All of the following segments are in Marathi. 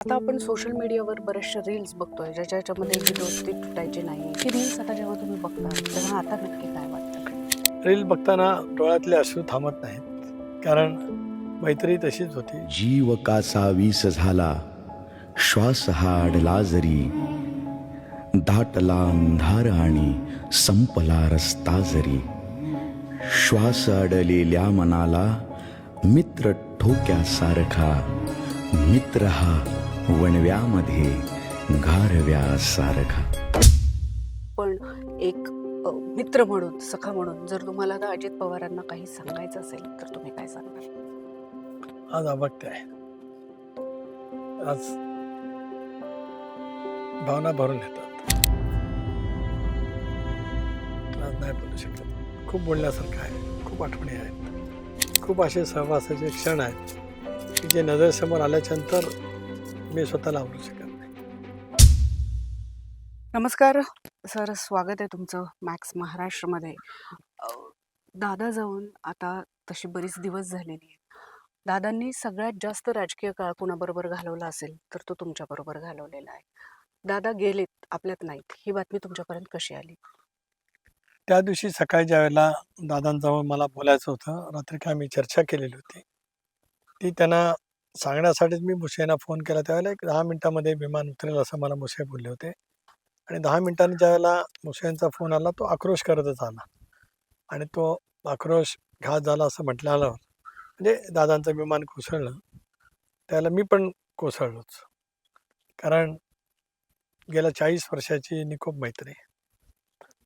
आता आपण सोशल मीडियावर बरेचसे रील्स बघतोय ज्याच्या याच्यामध्ये जी दोस्ती तुटायची नाही. ती रील्स आता जेव्हा तुम्ही बघता तेव्हा आता नक्की काय वाटतं? रील बघताना डोळ्यातले अश्रू थांबत नाहीत. कारण मैत्री तशीच होती. जीव काचा वीस झाला श्वास हा अडला जरी दाटला अंधार आणि संपला रस्ता जरी. श्वास अडलेल्या मनाला मित्र ठोक्यासारखा मित्र हा वणव्यामध्ये गारव्यासारखा पण एक अ, मित्र म्हणून सखा म्हणून जर तुम्हाला आता अजित पवारांना काही सांगायचं असेल तर तुम्ही काय सांगाल आज अभक्ती आहे. आज भावना भरून येतात. आज नाही बोलू शकत. खूप बोलण्यासारखं आहे. खूप आठवणी आहेत. खूप असे सहवासाचे क्षण आहेत की जे नजरेसमोर आल्याच्यानंतर मी स्वतःला आवडू शकत नाही. नमस्कार. सर स्वागत आहे तुमचं मॅक्स महाराष्ट्रमध्ये. दादा जाऊन आता तशी बरीच दिवस झालेली आहे दादांनी सगळ्यात जास्त राजकीय काळ कुणाबरोबर घालवला असेल तर तो तुमच्याबरोबर घालवलेला आहे. दादा गेलेत आपल्यात नाहीत. ही बातमी तुमच्यापर्यंत कशी आली? त्या दिवशी सकाळी ज्या वेळेला दादांजवळ मला बोलायचं होतं रात्री काय मी चर्चा केलेली होती ती त्यांना सांगण्यासाठीच मी मुशेंना फोन केला. त्यावेळेला एक दहा मिनिटामध्ये विमान उतरेल असं मला मुशे बोलले होते. आणि दहा मिनटांनी ज्यावेळेला मुशेंचा फोन आला तो आक्रोश करतच आला. आणि तो आक्रोश घात झाला असं म्हटलं आलं म्हणजे दादांचं विमान कोसळलं. त्याला मी पण कोसळलोच. कारण गेल्या चाळीस वर्षाची निकोप मैत्री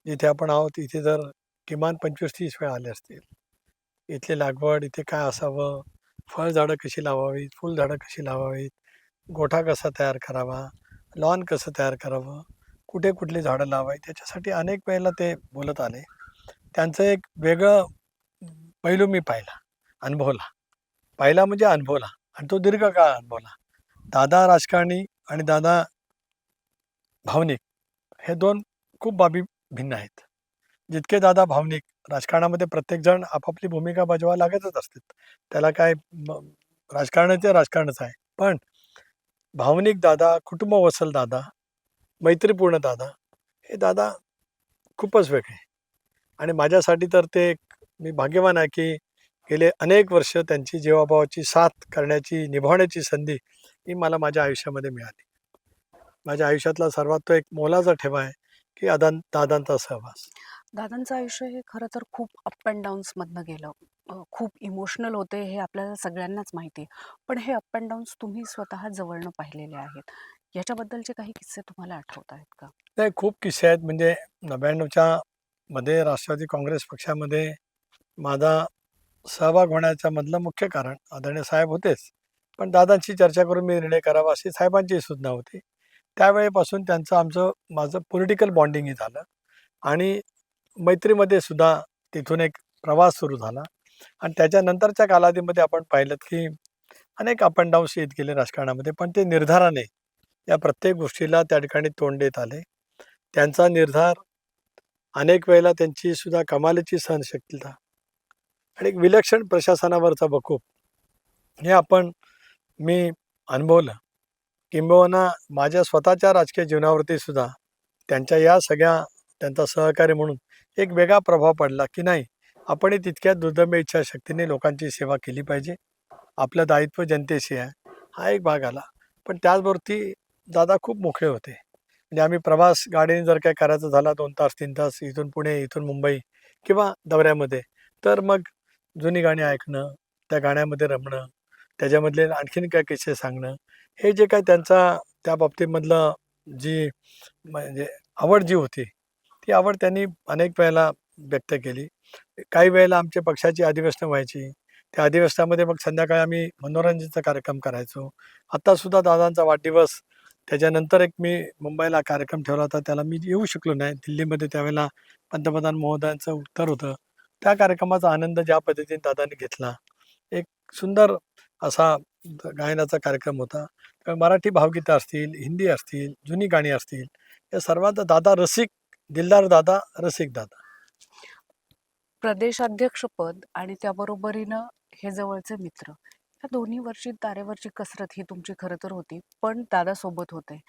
जिथे आपण आहोत इथे जर किमान पंचवीस तीस वेळा आले असतील इथली लागवड इथे काय असावं फळझाडं कशी लावावीत? फुलझाडं कशी लावावीत? गोठा कसा तयार करावा? लॉन कसं तयार करावं? कुठे कुठली झाडं लावावी त्याच्यासाठी अनेक वेळेला ते बोलत आले. त्यांचं एक वेगळं पैलू मी पाहिला. अनुभवला. पाहिला म्हणजे अनुभवला. आणि तो दीर्घकाळ अनुभवला. दादा राजकारणी आणि दादा भावनिक हे दोन खूप बाबी भिन्न आहेत. जितके दादा भावनिक राजकारणामध्ये प्रत्येकजण आपापली भूमिका बजवा लागतच असतात. त्याला काय राजकारणाचे राजकारणच आहे. पण भावनिक दादा कुटुंब वसल दादा मैत्रीपूर्ण दादा हे दादा खूपच वेगळे. आणि माझ्यासाठी तर ते एक मी भाग्यवान आहे की गेले अनेक वर्ष त्यांची जीवाभावाची साथ करण्याची निभावण्याची संधी ही मला माझ्या आयुष्यामध्ये मिळाली. माझ्या आयुष्यातला सर्वात तो एक मोलाचा ठेवा आहे की अदान दादांचा सहवास. दादांचं आयुष्य हे खरं तर खूप अप अँड डाऊन्समधनं गेलं. अ, खूप इमोशनल होते हे आपल्याला सगळ्यांनाच माहिती आहे. पण हे अप अँड डाऊन्स तुम्ही स्वतः जवळनं पाहिलेले आहेत. याच्याबद्दलचे काही किस्से तुम्हाला आठवत आहेत का? नाही खूप किस्से आहेत. म्हणजे नव्याण्णवच्या मध्ये राष्ट्रवादी काँग्रेस पक्षामध्ये माझा सहभाग होण्याच्या मधलं मुख्य कारण आदरणीय साहेब होतेच. पण दादांशी चर्चा करून मी निर्णय करावा अशी साहेबांची सूचना होती. त्यावेळेपासून त्यांचं आमचं माझं पॉलिटिकल बॉन्डिंगही झालं. आणि मैत्रीमध्ये सुद्धा तिथून एक प्रवास सुरू झाला. आणि त्याच्यानंतरच्या कालावधीमध्ये आपण पाहिलं की अनेक अप अँड डाऊन्स येत गेले राजकारणामध्ये पण ते निर्धाराने या प्रत्येक गोष्टीला त्या ठिकाणी तोंड देत आले. त्यांचा निर्धार अनेक वेळेला त्यांची सुद्धा कमालीची सहनशक्तीता आणि एक विलक्षण प्रशासनावरचा बकूप हे आपण मी अनुभवलं. किंबहुना माझ्या स्वतःच्या राजकीय जीवनावरती सुद्धा त्यांच्या या सगळ्या त्यांचा सहकारी म्हणून एक वेगळा प्रभाव पडला की नाही आपणही तितक्या दुर्दम्य इच्छाशक्तीने लोकांची सेवा केली पाहिजे. आपलं दायित्व जनतेशी आहे हा एक भाग आला. पण त्याचवरती दादा खूप मोकळे होते. म्हणजे आम्ही प्रवास गाडीने जर काय करायचा झाला दोन तास तीन तास इथून पुणे इथून मुंबई किंवा दौऱ्यामध्ये तर मग जुनी गाणी ऐकणं त्या गाण्यामध्ये रमणं त्याच्यामधले आणखीन काय किस्से सांगणं हे जे काय त्यांचा त्या बाबतीमधलं जी म्हणजे आवड जी होती ती आवड त्यांनी अनेक वेळेला व्यक्त केली. काही वेळेला आमच्या पक्षाची अधिवेशनं व्हायची. त्या अधिवेशनामध्ये मग संध्याकाळी आम्ही मनोरंजनचा कार्यक्रम करायचो. आत्तासुद्धा दादांचा वाढदिवस. त्याच्यानंतर एक मी मुंबईला कार्यक्रम ठेवला होता. त्याला मी येऊ शकलो नाही. दिल्लीमध्ये त्यावेळेला पंतप्रधान महोदयांचं उत्तर होतं. त्या कार्यक्रमाचा आनंद ज्या पद्धतीने दादांनी घेतला. एक सुंदर असा गायनाचा कार्यक्रम होता. मराठी भावगीतं असतील हिंदी असतील जुनी गाणी असतील या सर्वात दादा रसिक दिलदार दादा रसिक दादा. प्रदेशाध्यक्षपद आणि त्याबरोबरीनं हे जवळचे मित्र. ह्या दोन्ही वर्षी तारेवरची कसरत ही तुमची खरं तर होती पण दादा सोबत होते.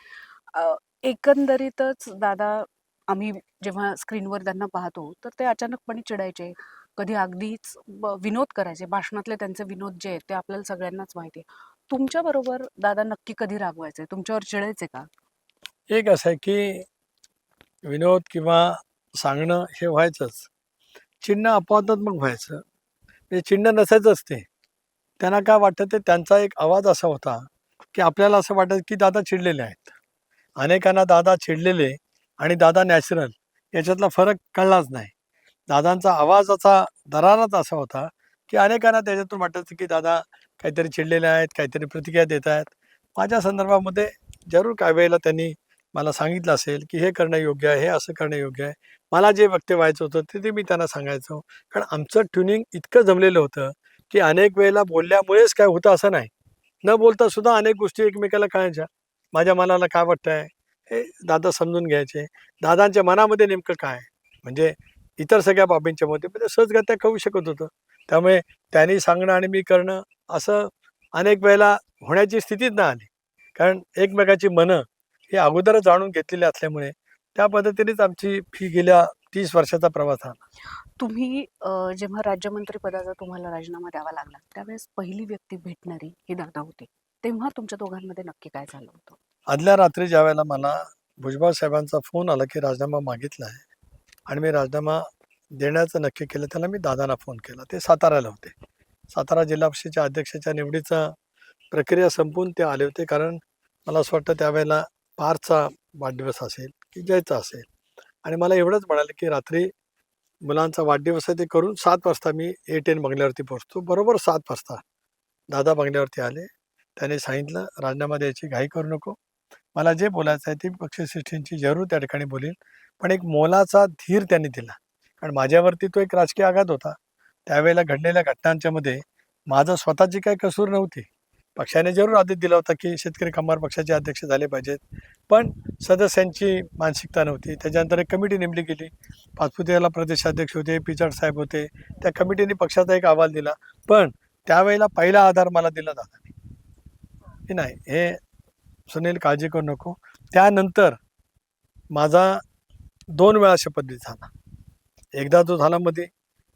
अ, एकंदरीतच दादा आम्ही जेव्हा स्क्रीनवर त्यांना पाहतो तर ते अचानकपणे चिडायचे. कधी अगदीच ब- विनोद करायचे. भाषणातले त्यांचे विनोद जे आहेत ते आपल्याला सगळ्यांनाच माहिती आहे. तुमच्या बरोबर दादा नक्की कधी रागवायचे तुमच्यावर चिडायचे का? एक असं आहे की विनोद किंवा सांगणं हे व्हायचंच. चिन्ह अपवादात्मक व्हायचं. म्हणजे चिन्ह नसायचंच ते. त्यांना काय वाटतं ते त्यांचा एक आवाज असा होता की आपल्याला असं वाटत की दादा चिडलेले आहेत. अनेकांना दादा चिडलेले आणि दादा नॅचरल याच्यातला फरक कळलाच नाही. दादांचा आवाजाचा दराराच असा होता की अनेकांना त्याच्यातून वाटायचं की दादा काहीतरी चिडलेले आहेत काहीतरी प्रतिक्रिया देत आहेत. माझ्या संदर्भामध्ये जरूर काही वेळेला त्यांनी मला सांगितलं असेल की हे करणं योग्य आहे हे असं करणं योग्य आहे. मला जे वक्तव्य व्हायचं होतं ते ते मी त्यांना सांगायचो. कारण आमचं ट्युनिंग इतकं जमलेलं होतं की अनेक वेळेला बोलल्यामुळेच काय होतं असं नाही. न बोलता सुद्धा अनेक गोष्टी एकमेकाला कळायच्या. माझ्या मनाला काय वाटतं आहे हे दादा समजून घ्यायचे. दादांच्या मनामध्ये नेमकं काय? म्हणजे इतर सगळ्या बाबींच्या मध्ये म्हणजे सहजगत्या कळू शकत होतं. त्यामुळे त्यांनी सांगणं आणि मी करणं असं अनेक वेळेला होण्याची स्थितीच नाही आली. कारण एकमेकाची मनं हे अगोदरच जाणून घेतलेली असल्यामुळे त्या पद्धतीनेच आमची फी गेल्या तीस वर्षाचा प्रवास हा. तुम्ही अ, जेव्हा राज्यमंत्री पदाचा तुम्हाला राजीनामा द्यावा लागला त्यावेळेस पहिली व्यक्ती भेटणारी ही दादा होती. तेव्हा तुमच्या दोघांमध्ये नक्की काय झालं होतं? आदल्या रात्री ज्या वेळेला मला भुजबळ साहेबांचा फोन आला की राजीनामा मागितला आहे आणि मी राजीनामा देण्याचं नक्की केलं त्याला मी दादांना फोन केला. ते साताऱ्याला होते. सातारा जिल्हा परिषदेच्या अध्यक्षाच्या निवडीचा प्रक्रिया संपून ते आले होते कारण मला असं वाटतं त्यावेळेला पारचा वाढदिवस असेल की जयचा असेल. आणि मला एवढंच म्हणाले की रात्री मुलांचा वाढदिवस आहे ते करून सात वाजता मी ए टेन बंगल्यावरती पोहोचतो. बरोबर सात वाजता. दादा बंगल्यावरती आले. त्याने सांगितलं राजीनामा द्यायची घाई करू नको. मला जे बोलायचं आहे ते पक्षश्रेष्ठींची जरूर त्या ठिकाणी बोलेल पण एक मोलाचा धीर त्यांनी दिला. कारण माझ्यावरती तो एक राजकीय आघात होता. त्यावेळेला घडलेल्या घटनांच्यामध्ये माझं स्वतःची काही कसूर नव्हती. पक्षाने जरूर आदेश दिला होता की शेतकरी कामगार पक्षाचे अध्यक्ष झाले पाहिजेत. पण सदस्यांची मानसिकता नव्हती. त्याच्यानंतर एक कमिटी नेमली गेली. पाचपुतेला प्रदेशाध्यक्ष होते पिचाड साहेब होते. त्या कमिटीने पक्षाचा एक अहवाल दिला. पण त्यावेळेला पहिला आधार मला दिला दादानी. की नाही हे सुनील काळजी करू नको. त्यानंतर माझा दोन वेळा शपथविधी झाला. एकदा तो झाला मध्ये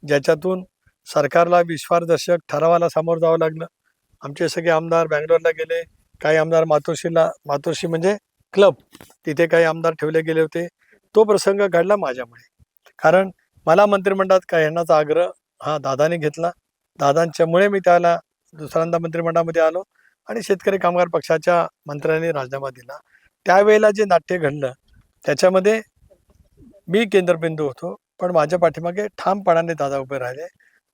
ज्याच्यातून सरकारला विश्वासदर्शक ठरावाला सामोरं जावं लागलं. आमचे सगळे आमदार बँगलोरला गेले काही आमदार मातोश्रीला मातोश्री म्हणजे क्लब तिथे काही आमदार ठेवले गेले होते. तो प्रसंग घडला माझ्यामुळे. कारण मला मंत्रिमंडळात काय येण्याचा आग्रह हा दादाने घेतला. दादांच्यामुळे मी त्याला दुसऱ्यांदा मंत्रिमंडळामध्ये आलो आणि शेतकरी कामगार पक्षाच्या मंत्र्यांनी राजीनामा दिला. त्यावेळेला जे नाट्य घडलं त्याच्यामध्ये मी केंद्रबिंदू होतो पण माझ्या पाठीमागे ठामपणाने दादा उभे राहिले.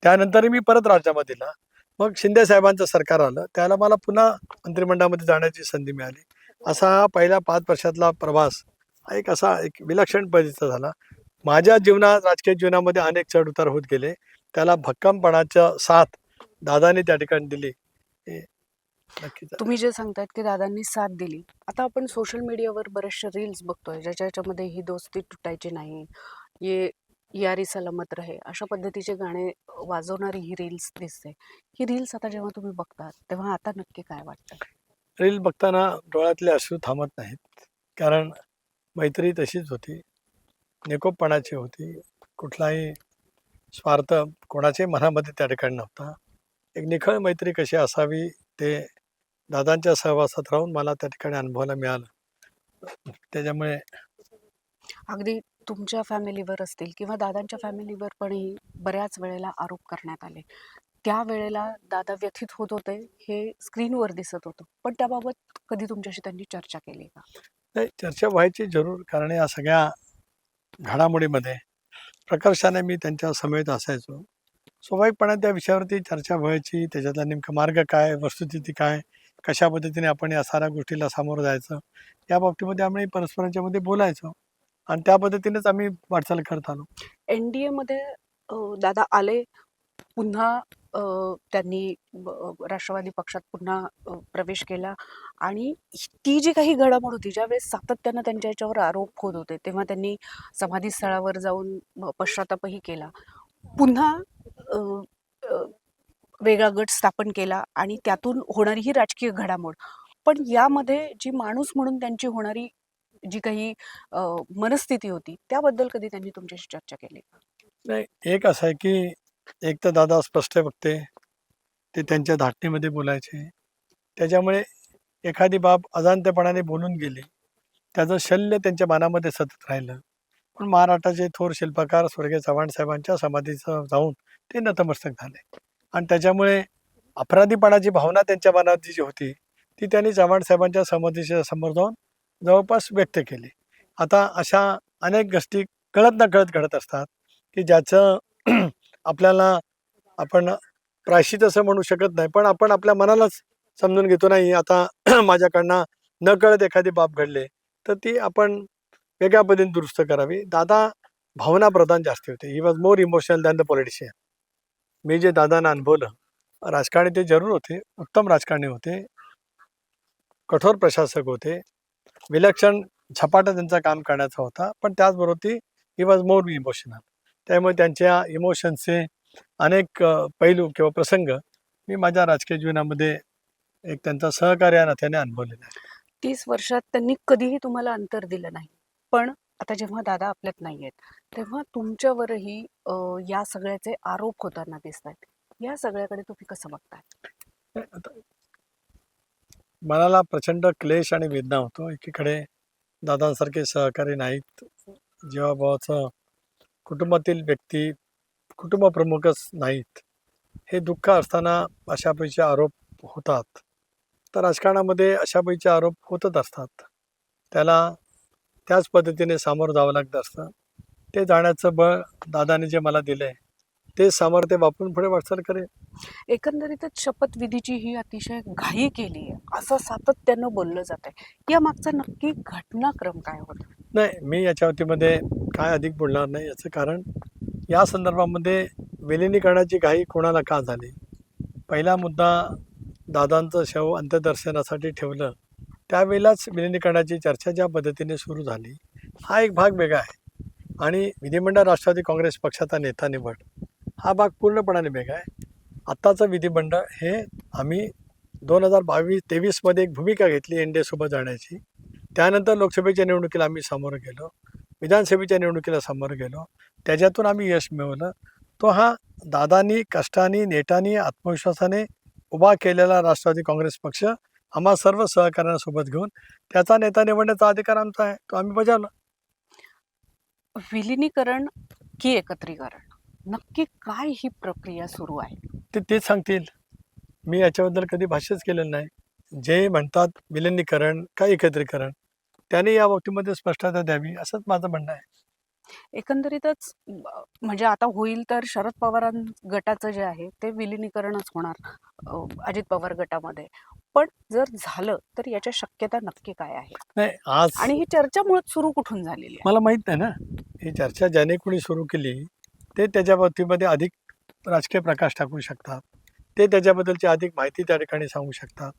त्यानंतर मी परत राजीनामा दिला. मग शिंदे साहेबांचं सरकार आलं त्याला मला पुन्हा मंत्रिमंडळामध्ये जाण्याची संधी मिळाली. असा हा पहिल्या पाच वर्षातला प्रवास एक असा एक विलक्षण पद्धतीचा झाला. माझ्या जीवनात राजकीय जीवनामध्ये अनेक चढ उतार होत गेले. त्याला भक्कमपणाच्या साथ दादाने त्या ठिकाणी दिली. हे नक्कीच तुम्ही जे सांगतायत की दादांनी साथ दिली. आता आपण सोशल मीडियावर बरेचसे रील्स बघतोय ज्याच्या याच्यामध्ये ही दोस्ती तुटायची नाही. ये यारी सलामत रहे अशा पद्धतीचे गाणे वाजवणारी ही रील्स दिसते. ही रील्स आता जेव्हा तुम्ही बघतात तेव्हा आता नक्की काय वाटतं? रील बघताना डोळ्यातले अश्रू थांबत नाहीत. कारण मैत्री तशीच होती. निकोपपणाची होती. कुठलाही स्वार्थ कोणाच्याही मनामध्ये त्या ठिकाणी नव्हता. एक निखळ मैत्री कशी असावी ते दादांच्या सहवासात राहून मला त्या ठिकाणी अनुभवायला मिळालं. त्याच्यामुळे अगदी तुमच्या फॅमिलीवर असतील किंवा दादांच्या फॅमिलीवर पणही बऱ्याच वेळेला आरोप करण्यात आले. त्या वेळेला दादा व्यथित होत होते हे स्क्रीनवर दिसत होतं. पण त्याबाबत कधी तुमच्याशी त्यांनी चर्चा केली का? नाही चर्चा व्हायची जरूर कारण या सगळ्या घडामोडीमध्ये प्रकर्षाने मी त्यांच्या समेत असायचो. स्वाभाविकपणे त्या विषयावरती चर्चा व्हायची त्याच्यातला नेमका मार्ग काय वस्तुस्थिती काय कशा पद्धतीने आपण या साऱ्या गोष्टीला सामोरं जायचं या बाबतीमध्ये आम्ही परस्परांच्यामध्ये बोलायचो. आणि त्या पद्धतीनेच आम्ही वाटचाल करत आलो. एन डी एमध्ये दादा आले पुन्हा त्यांनी ब- राष्ट्रवादी पक्षात पुन्हा प्रवेश केला आणि ती जी काही घडामोड होती ज्यावेळेस सातत्यानं त्यांच्या याच्यावर आरोप होत होते तेव्हा त्यांनी समाधीस्थळावर जाऊन अ, पश्चातापही केला. पुन्हा वेगळा गट स्थापन केला आणि त्यातून होणारी ही राजकीय घडामोड. पण यामध्ये जी माणूस म्हणून त्यांची होणारी जी काही मनस्थिती होती त्याबद्दल कधी त्यांनी तुमच्याशी चर्चा केली? नाही एक असं आहे की एक तर दादा स्पष्ट बघते ते त्यांच्या धाटणीमध्ये बोलायचे. त्याच्यामुळे एखादी बाब अजांत्यपणाने बोलून गेली त्याचं शल्य त्यांच्या मनामध्ये सतत राहिलं. पण महाराष्ट्राचे थोर शिल्पकार स्वर्गीय चव्हाण साहेबांच्या समाधीचं जाऊन ते नतमस्तक झाले. आणि त्याच्यामुळे अपराधीपणाची भावना त्यांच्या मनात जी होती ती त्यांनी चव्हाण साहेबांच्या समाधीच्या समोर जाऊन जवळपास व्यक्त केली. आता अशा अनेक गोष्टी कळत ना कळत घडत असतात की ज्याचं आपल्याला आपण प्रायश्चित असं म्हणू शकत नाही पण आपण आपल्या मनालाच समजून घेतो नाही आता माझ्याकडनं न कळत एखादी बाब घडले तर ती आपण वेगळ्या पद्धतीने दुरुस्त करावी. दादा भावना प्रधान जास्ती होते. He was more emotional than the politician मी जे दादांना अनुभवलं राजकारणी ते जरूर होते उत्तम राजकारणी होते कठोर प्रशासक होते विलक्षण झपाटा त्यांचा काम करण्याचा होता. पण त्याचबरोबर ती ही वॉज मोर इमोशनल त्यामुळे त्यांच्या इमोशन्सचे अनेक पैलू किंवा प्रसंग मी माझ्या राजकीय जीवनामध्ये एक त्यांचा सहकार्य नात्याने अनुभवलेला आहे तीस वर्षात त्यांनी कधीही तुम्हाला अंतर दिलं नाही. पण आता जेव्हा दादा आपल्यात नाही आहेत तेव्हा तुमच्यावरही या सगळ्याचे आरोप होताना दिसत आहेत या सगळ्याकडे तुम्ही कसं बघताय? मनाला प्रचंड क्लेश आणि वेदना होतो. एकीकडे दादांसारखे सहकारी नाहीत. जीवाभावाचं कुटुंबातील व्यक्ती कुटुंबप्रमुखच नाहीत. हे दुःख असताना अशापैकी आरोप होतात. तर राजकारणामध्ये अशापैकीचे आरोप होतच असतात. त्याला त्याच पद्धतीने सामोरं जावं लागत असतं. ते जाण्याचं बळ दादाने जे मला दिलं आहे ते सामर्थ्य वापरून पुढे वाटचाल करेल. एकंदरीतच शपथविधीची ही अतिशय घाई केली आहे. असं सातत्यानं बोललं जात आहे या मागचा नक्की घटनाक्रम काय होता? नाही मी याच्या वतीमध्ये काय अधिक बोलणार नाही याचं कारण या संदर्भामध्ये विलिनीकरणाची घाई कोणाला का झाली? पहिला मुद्दा दादांचं शव अंत्यदर्शनासाठी ठेवलं. त्यावेळेलाच विलिनीकरणाची चर्चा ज्या पद्धतीने सुरू झाली हा एक भाग वेगळा आहे. आणि विधिमंडळ राष्ट्रवादी काँग्रेस पक्षाचा नेता निवड. हा भाग पूर्णपणाने वेगळा आहे. आत्ताचं विधिमंडळ हे आम्ही दोन हजार बावीस तेवीसमध्ये एक भूमिका घेतली एन डी एसोबत जाण्याची. त्यानंतर लोकसभेच्या निवडणुकीला आम्ही सामोरं गेलो. विधानसभेच्या निवडणुकीला सामोरं गेलो. त्याच्यातून आम्ही यश मिळवलं. तो हा दादानी कष्टानी नेटानी आत्मविश्वासाने उभा केलेला राष्ट्रवादी काँग्रेस पक्ष आम्हा सर्व सहकाऱ्यांसोबत घेऊन त्याचा नेता निवडण्याचा अधिकार आमचा आहे. तो आम्ही बजावला. विलिनीकरण की एकत्रीकरण? नक्की काय ही प्रक्रिया सुरू आहे? ते तेच सांगतील. मी याच्याबद्दल कधी भाष्यच केलेलं नाही. जे म्हणतात विलिनीकरण का एकत्रीकरण त्याने या बाबतीमध्ये स्पष्टता द्यावी असंच माझं म्हणणं आहे. एकंदरीतच म्हणजे आता होईल तर शरद पवारां गटाचं जे आहे ते विलिनीकरणच होणार अजित पवार गटामध्ये. पण जर झालं तर याच्या शक्यता नक्की काय आहे? नाही आज आणि ही चर्चा मुळात सुरू कुठून झालेली आहे? मला माहीत नाही ना. ही चर्चा ज्याने कोणी सुरू केली ते त्याच्या बाबतीमध्ये अधिक राजकीय प्रकाश टाकू शकतात. ते त्याच्याबद्दलची अधिक माहिती त्या ठिकाणी सांगू शकतात.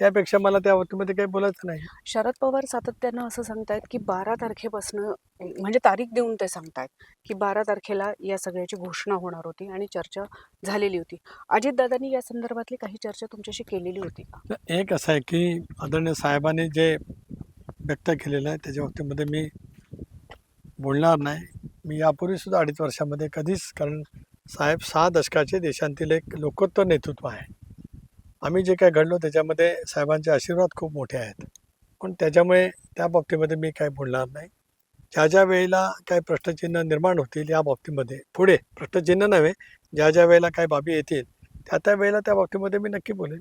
यापेक्षा मला त्या बाबतीमध्ये काही बोलायचं नाही. शरद पवार सातत्यानं असं सांगतायत की बारा तारखेपासनं म्हणजे तारीख देऊन ते सांगतायत की बारा तारखेला या सगळ्याची घोषणा होणार होती आणि चर्चा झालेली होती. अजितदादांनी या संदर्भातली काही चर्चा तुमच्याशी केलेली होती का? एक असं आहे की आदरणीय साहेबांनी जे व्यक्त केलेलं आहे त्याच्या बाबतीमध्ये मी बोलणार नाही. मी यापूर्वीसुद्धा अडीच वर्षामध्ये कधीच कारण साहेब सहा दशकाचे देशांतील एक लोकोत्तर नेतृत्व आहे. आम्ही जे काय घडलो त्याच्यामध्ये साहेबांचे आशीर्वाद खूप मोठे आहेत. पण त्याच्यामुळे त्या बाबतीमध्ये मी काय बोलणार नाही. ज्या ज्या वेळेला काय प्रश्नचिन्ह निर्माण होतील या बाबतीमध्ये पुढे प्रश्नचिन्ह नव्हे ज्या ज्या वेळेला काय बाबी येतील त्या त्या वेळेला त्या बाबतीमध्ये मी नक्की बोलेन.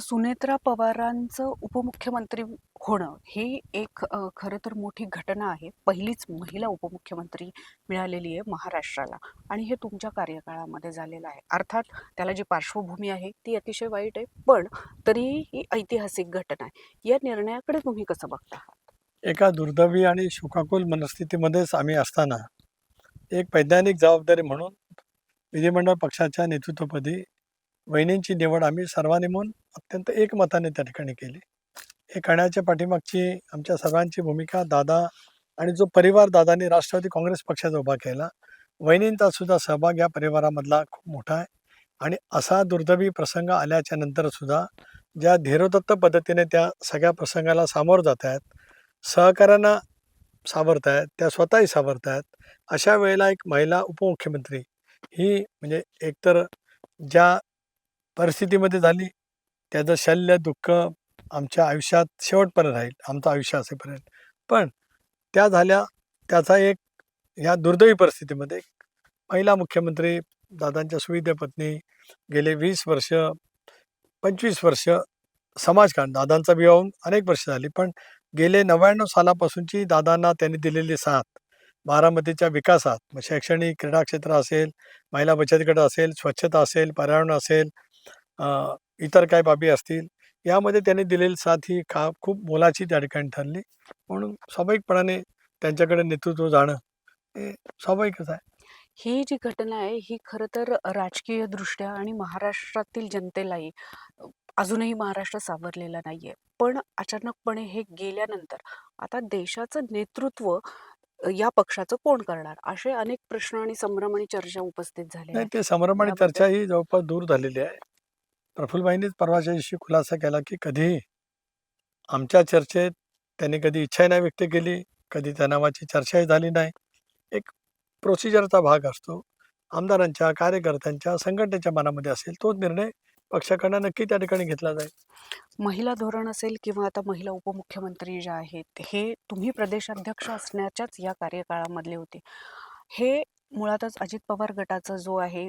सुनेत्रा पवारांचं उपमुख्यमंत्री होणं ही एक खरं तर मोठी घटना आहे. पहिलीच महिला उपमुख्यमंत्री मिळालेली आहे महाराष्ट्राला आणि हे तुमच्या कार्यकाळामध्ये झालेलं आहे. अर्थात त्याला जी पार्श्वभूमी आहे ती अतिशय वाईट आहे पण तरीही ही ऐतिहासिक घटना आहे. या निर्णयाकडे तुम्ही कसं बघता? एका दुर्दैवी आणि शोकाकुल मनस्थितीमध्येच आम्ही असताना एक वैज्ञानिक जबाबदारी म्हणून विधिमंडळ पक्षाच्या नेतृत्वपदी वहिनींची निवड आम्ही सर्वांनी म्हणून अत्यंत एकमताने त्या ठिकाणी केली. हे करण्याच्या पाठीमागची आमच्या सर्वांची भूमिका दादा आणि जो परिवार दादांनी राष्ट्रवादी काँग्रेस पक्षाचा उभा केला वहिनींचा सुद्धा सहभाग या परिवारामधला खूप मोठा आहे. आणि असा दुर्दैवी प्रसंग आल्याच्यानंतर सुद्धा ज्या धीरोदत्त पद्धतीने त्या सगळ्या प्रसंगाला सामोरं जात आहेत सहकाऱ्यांना सावरत आहेत त्या स्वतःही सावरत आहेत अशा वेळेला एक महिला उपमुख्यमंत्री ही म्हणजे एकतर ज्या परिस्थितीमध्ये झाली त्याचं शल्य दुःख आमच्या आयुष्यात शेवटपर्यंत राहील आमचं आयुष्य असेपर्यंत. पण त्या झाल्या त्याचा एक या दुर्दैवी परिस्थितीमध्ये महिला मुख्यमंत्री दादांच्या सुविधे पत्नी गेले वीस वर्ष पंचवीस वर्ष समाजकारण दादांचा विवाह अनेक वर्ष झाली. पण गेले नव्याण्णव सालापासूनची दादांना त्यांनी दिलेली साथ बारामतीच्या विकासात मग शैक्षणिक क्रीडा क्षेत्र असेल महिला बचत गट असेल स्वच्छता असेल पर्यावरण असेल इतर काही बाबी असतील यामध्ये त्यांनी दिलेली साथ ही का खूप मोलाची त्या ठिकाणी ठरली. म्हणून स्वाभाविकपणाने त्यांच्याकडे नेतृत्व जाणं हे स्वाभाविकच आहे. ही जी घटना आहे ही खरं तर राजकीय दृष्ट्या आणि महाराष्ट्रातील जनतेलाही अजूनही महाराष्ट्र सावरलेला नाहीये. पण अचानकपणे हे गेल्यानंतर आता देशाचं नेतृत्व या पक्षाचं कोण करणार? असे अनेक प्रश्न आणि संभ्रम आणि चर्चा उपस्थित नाही आहेत. ते संभ्रम आणि चर्चा ही जवळपास दूर झालेली आहे. प्रफुल्लबाईंनीच परवाच्या दिवशी खुलासा केला की कधीही आमच्या चर्चेत त्यांनी कधी इच्छाही नाही व्यक्त केली कधी त्या नावाची चर्चाही झाली नाही. एक प्रोसिजरचा भाग असतो. आमदारांच्या कार्यकर्त्यांच्या संघटनेच्या मनामध्ये असेल तोच निर्णय पक्षाकडनं नक्की त्या ठिकाणी घेतला जाईल. महिला धोरण असेल किंवा आता महिला उपमुख्यमंत्री ज्या आहेत हे तुम्ही प्रदेशाध्यक्ष असण्याच्याच या कार्यकाळामधले होते. हे मुळातच अजित पवार गटाचा जो आहे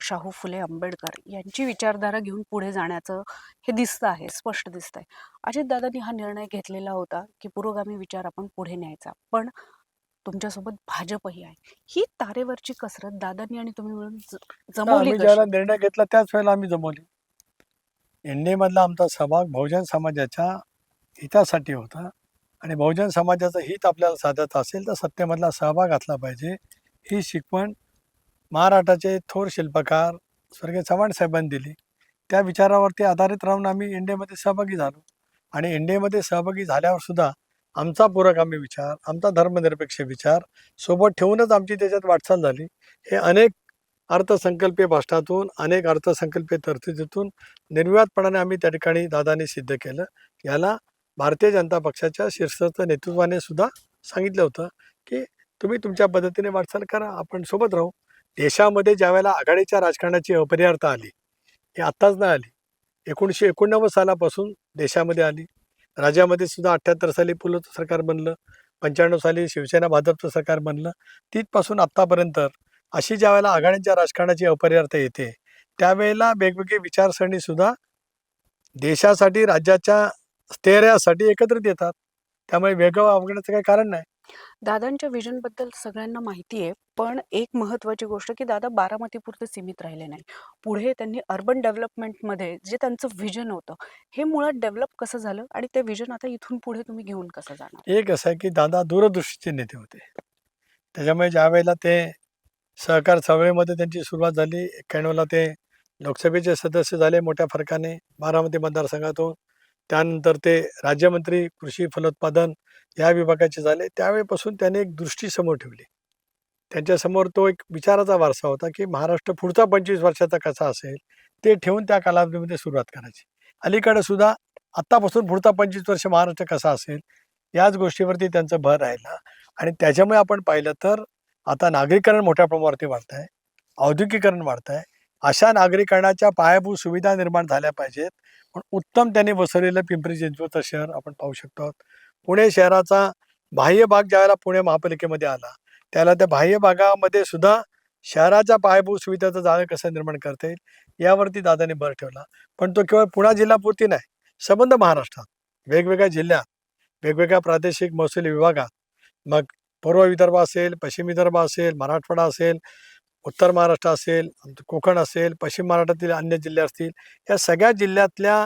शाहू फुले आंबेडकर यांची विचारधारा घेऊन पुढे जाण्याचं हे दिसतं आहे स्पष्ट दिसत आहे अजितदादांनी हा निर्णय घेतलेला होता की पुरोगामी विचार आपण पुढे न्यायचा. पण तुमच्यासोबत भाजपही आहे. ही तारेवरची कसरत दादांनी आणि तुम्ही मिळून जमवली? ज्यावेळेला निर्णय घेतला त्याच वेळेला आम्ही जमवली. एनडीए मधला आमचा सहभाग बहुजन समाजाच्या हितासाठी होता. आणि बहुजन समाजाचं हित आपल्याला साधायचं असेल तर सत्तेमधला सहभाग असला पाहिजे. ही शिकवण महाराष्ट्राचे थोर शिल्पकार स्वर्गीय चव्हाण साहेबांनी दिली. त्या विचारावरती आधारित राहून आम्ही इंडियामध्ये सहभागी झालो. आणि इंडियामध्ये सहभागी झाल्यावर सुद्धा आमचा पुरोगामी विचार आमचा धर्मनिरपेक्ष विचार सोबत ठेवूनच आमची त्याच्यात वाटचाल झाली. हे अनेक अर्थसंकल्पीय भाषणातून अनेक अर्थसंकल्पीय तरतुदीतून निर्विवादपणाने आम्ही त्या ठिकाणी दादाने सिद्ध केलं. याला भारतीय जनता पक्षाच्या शीर्षस्थ नेतृत्वाने सुद्धा सांगितलं होतं की तुम्ही तुमच्या पद्धतीने वाटचाल करा. आपण सोबत राहू. देशामध्ये ज्यावेळेला आघाडीच्या राजकारणाची अपरिहार्यता आली ही आत्ताच नाही आली. एकोणीसशे एकोणनव्वद सालापासून देशामध्ये आली. राज्यामध्ये सुद्धा अठ्ठ्याहत्तर साली पुलचं सरकार बनलं. पंच्याण्णव साली शिवसेना भाजपचं सरकार बनलं. तिथपासून आत्तापर्यंत अशी ज्या वेळेला आघाड्यांच्या राजकारणाची अपरिहार्यता येते त्यावेळेला वेगवेगळी विचारसरणीसुद्धा देशासाठी राज्याच्या स्थैर्यासाठी एकत्रित येतात. त्यामुळे वेगळं वागण्याचं काही कारण नाही. दादांच्या विजनबद्दल सगळ्यांना माहिती आहे पण एक महत्त्वाची गोष्ट की दादा बारामतीपुरते सीमित राहिले नाही पुढे त्यांनी अर्बन डेव्हलपमेंटमध्ये जे त्यांचं विजन होतं हे मुळात डेव्हलप कसं झालं आणि ते विजन आता इथून पुढे तुम्ही घेऊन कसं जाणार? एक असं आहे की दादा दूरदृष्टीचे नेते होते. त्याच्यामुळे ज्या वेळेला ते सहकार चळवळीमध्ये त्यांची सुरुवात झाली एक्क्याण्णवला ते लोकसभेचे सदस्य झाले मोठ्या फरकाने बारामती मतदारसंघातून. त्यानंतर ते राज्यमंत्री कृषी फलोत्पादन या विभागाचे झाले. त्यावेळेपासून त्याने एक दृष्टी समोर ठेवली. त्यांच्यासमोर तो एक विचाराचा वारसा होता की महाराष्ट्र पुढचा पंचवीस वर्षाचा कसा असेल ते ठेवून त्या कालावधीमध्ये सुरुवात करायची. अलीकडे सुद्धा आत्तापासून पुढचा पंचवीस वर्ष महाराष्ट्र कसा असेल याच गोष्टीवरती त्यांचा भर राहिला. आणि त्याच्यामुळे आपण पाहिलं तर आता नागरीकरण मोठ्या प्रमाणावरती वाढत आहे औद्योगिकरण वाढत आहे अशा नागरीकरणाच्या पायाभूत सुविधा निर्माण झाल्या पाहिजेत. पण उत्तम त्यांनी बसवलेलं पिंपरी चिंचवडचं शहर आपण पाहू शकतो. पुणे शहराचा बाह्य भाग ज्यावेळेला पुणे महापालिकेमध्ये आला त्याला त्या बाह्य भागामध्ये सुद्धा शहराच्या पायाभूत सुविधाचं जाळं कसं निर्माण करता येईल यावरती दादाने भर ठेवला. पण तो केवळ पुणे जिल्हापुरती नाही संबंध महाराष्ट्रात वेगवेगळ्या जिल्ह्यात वेगवेगळ्या प्रादेशिक महसूल विभागात मग पूर्व विदर्भ असेल पश्चिम विदर्भ असेल मराठवाडा असेल उत्तर महाराष्ट्र असेल आमचं कोकण असेल पश्चिम महाराष्ट्रातील अन्य जिल्हे असतील या सगळ्या जिल्ह्यातल्या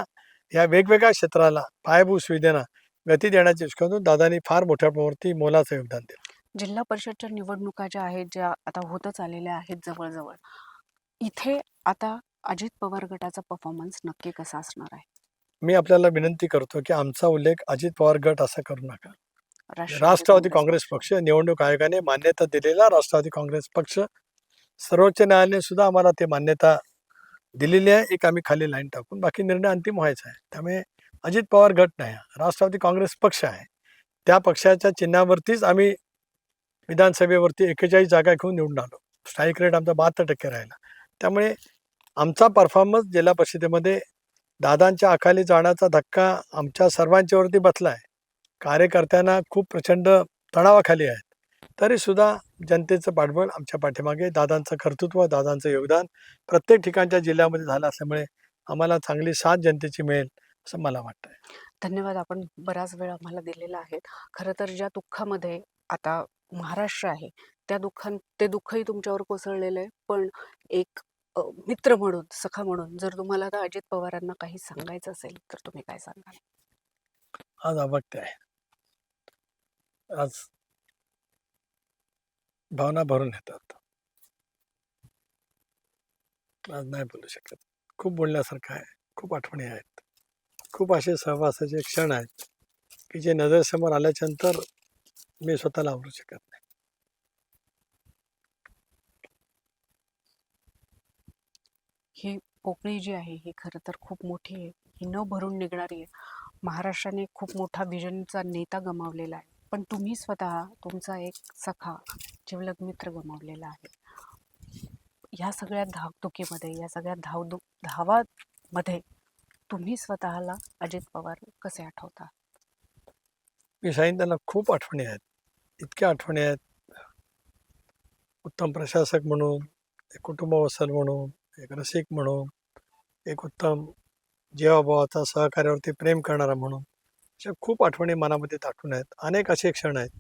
या वेगवेगळ्या क्षेत्राला पायाभूत सुविधेना गती देण्याच्या दृष्टीकोनातून दादानी फार मोठ्या प्रमाणावरती मोलाचं योगदान दिलं. जिल्हा परिषदच्या निवडणुका ज्या आहेत ज्या आता होतच आलेल्या आहेत जवळजवळ इथे आता अजित पवार गटाचा परफॉर्मन्स नक्की कसा असणार आहे? मी आपल्याला विनंती करतो की आमचा उल्लेख अजित पवार गट असा करू नका. राष्ट्रवादी काँग्रेस पक्ष निवडणूक आयोगाने मान्यता दिलेला राष्ट्रवादी काँग्रेस पक्ष. सर्वोच्च न्यायालयाने सुद्धा आम्हाला ते मान्यता दिलेली आहे. एक आम्ही खाली लाईन टाकून बाकी निर्णय अंतिम व्हायचा आहे. त्यामुळे अजित पवार गट नाही हा. राष्ट्रवादी काँग्रेस पक्ष आहे. त्या पक्षाच्या चिन्हावरतीच आम्ही विधानसभेवरती एक्केचाळीस जागा घेऊन निवडून आलो. स्ट्राईक रेट आमचा बहात्तर टक्के राहिला. त्यामुळे आमचा परफॉर्मन्स जिल्हा परिषदेमध्ये दादांच्या अखाली जाण्याचा धक्का आमच्या सर्वांच्यावरती बसला आहे. कार्यकर्त्यांना खूप प्रचंड तणावाखाली आहेत. तरीसुद्धा जनतेचं पाठबळ आमच्या पाठीमागे दादांचं कर्तृत्व दादांचं योगदान प्रत्येक ठिकाणच्या जिल्ह्यामध्ये झालं असल्यामुळे आम्हाला चांगली साथ जनतेची मिळेल. असं मला वाटतं धन्यवाद आपण बराच वेळ आम्हाला दिलेला आहे. खरं तर ज्या दुःखामध्ये आता महाराष्ट्र आहे त्या दुःखां ते दुःखही तुमच्यावर कोसळलेलं आहे. पण एक मित्र म्हणून सखा म्हणून जर तुम्हाला आता अजित पवारांना काही सांगायचं असेल तर तुम्ही काय सांगाल? आज अभक्ती आहे. आज भावना भरून येतात. आज नाही बोलू शकत. खूप बोलण्यासारखं आहे खूप आठवणी आहेत. खूप असे सहवासाचे क्षण आहेत की जे नजरेसमोर आल्याच्यानंतर मी स्वतःला आवरू शकत नाही. ही पोकळी जी आहे ही खरं तर खूप मोठी आहे. ही न भरून निघणारी आहे. महाराष्ट्राने खूप मोठा विजनचा नेता गमावलेला आहे. पण तुम्ही स्वतः तुमचा एक सखा जिवलग मित्र गमावलेला आहे. ह्या सगळ्या धाकधुकीमध्ये या सगळ्या धावधुक धावामध्ये तुम्ही स्वतःला अजित पवार कसे आठवता? मी सांगितलं त्यांना खूप आठवणी आहेत. इतक्या आठवणी आहेत. उत्तम प्रशासक म्हणून एक कुटुंबवसल म्हणून एक रसिक म्हणून एक उत्तम जीवाभावाचा सहकार्यावरती प्रेम करणारा म्हणून. अशा खूप आठवणी मनामध्ये दाटून आहेत. अनेक असे क्षण आहेत.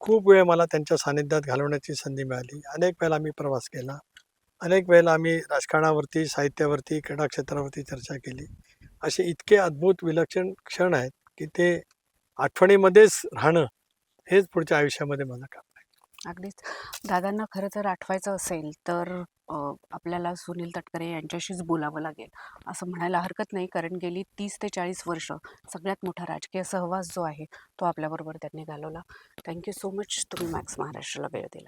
खूप वेळ मला त्यांच्या सानिध्यात घालवण्याची संधी मिळाली. अनेक वेळेला आम्ही प्रवास केला. अनेक वेळेला आम्ही राजकारणावरती साहित्यावरती क्रीडा क्षेत्रावरती चर्चा केली. असे इतके अद्भुत विलक्षण क्षण आहेत की ते आठवणीमध्येच राहणं हेच पुढच्या आयुष्यामध्ये माझं काम आहे. अगदीच. दादांना खरं तर आठवायचं असेल तर आपल्याला सुनील तटकरे यांच्याशीच बोलावं लागेल असं म्हणायला हरकत नाही. कारण गेली तीस ते चाळीस वर्ष सगळ्यात मोठा राजकीय सहवास जो आहे तो आपल्याबरोबर त्यांनी घालवला. थँक्यू सो मच तुम्ही मॅक्स महाराष्ट्राला वेळ दिला.